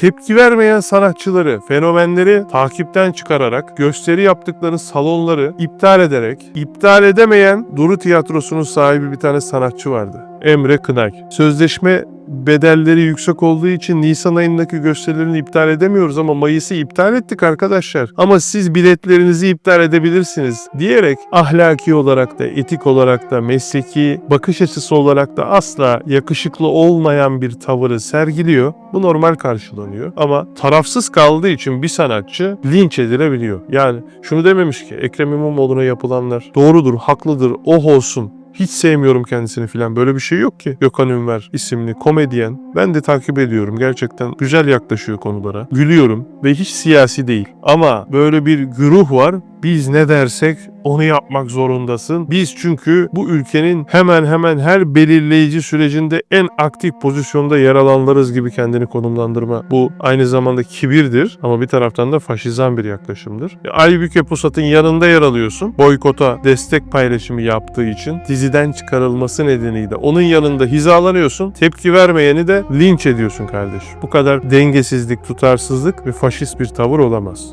tepki vermeyen sanatçıları, fenomenleri takipten çıkararak, gösteri yaptıkları salonları iptal ederek, iptal edemeyen Duru Tiyatrosu'nun sahibi bir tane sanatçı vardı. Emre Kınay. Sözleşme bedelleri yüksek olduğu için Nisan ayındaki gösterilerini iptal edemiyoruz ama Mayıs'ı iptal ettik arkadaşlar. Ama siz biletlerinizi iptal edebilirsiniz diyerek ahlaki olarak da, etik olarak da, mesleki bakış açısı olarak da asla yakışıklı olmayan bir tavırı sergiliyor. Bu normal karşılanıyor. Ama tarafsız kaldığı için bir sanatçı linç edilebiliyor. Yani şunu dememiş ki Ekrem İmamoğlu'na yapılanlar doğrudur, haklıdır, oh olsun. Hiç sevmiyorum kendisini filan. Böyle bir şey yok ki. Gökhan Ünver isimli komedyen. Ben de takip ediyorum. Gerçekten güzel yaklaşıyor konulara. Gülüyorum ve hiç siyasi değil. Ama böyle bir güruh var. Biz ne dersek onu yapmak zorundasın. Biz çünkü bu ülkenin hemen hemen her belirleyici sürecinde en aktif pozisyonda yer alanlarız gibi kendini konumlandırma. Bu aynı zamanda kibirdir ama bir taraftan da faşizan bir yaklaşımdır. E, Aybüke Pusat'ın yanında yer alıyorsun. Boykota destek paylaşımı yaptığı için diziden çıkarılması nedeniyle onun yanında hizalanıyorsun. Tepki vermeyeni de linç ediyorsun kardeş. Bu kadar dengesizlik, tutarsızlık ve faşist bir tavır olamaz.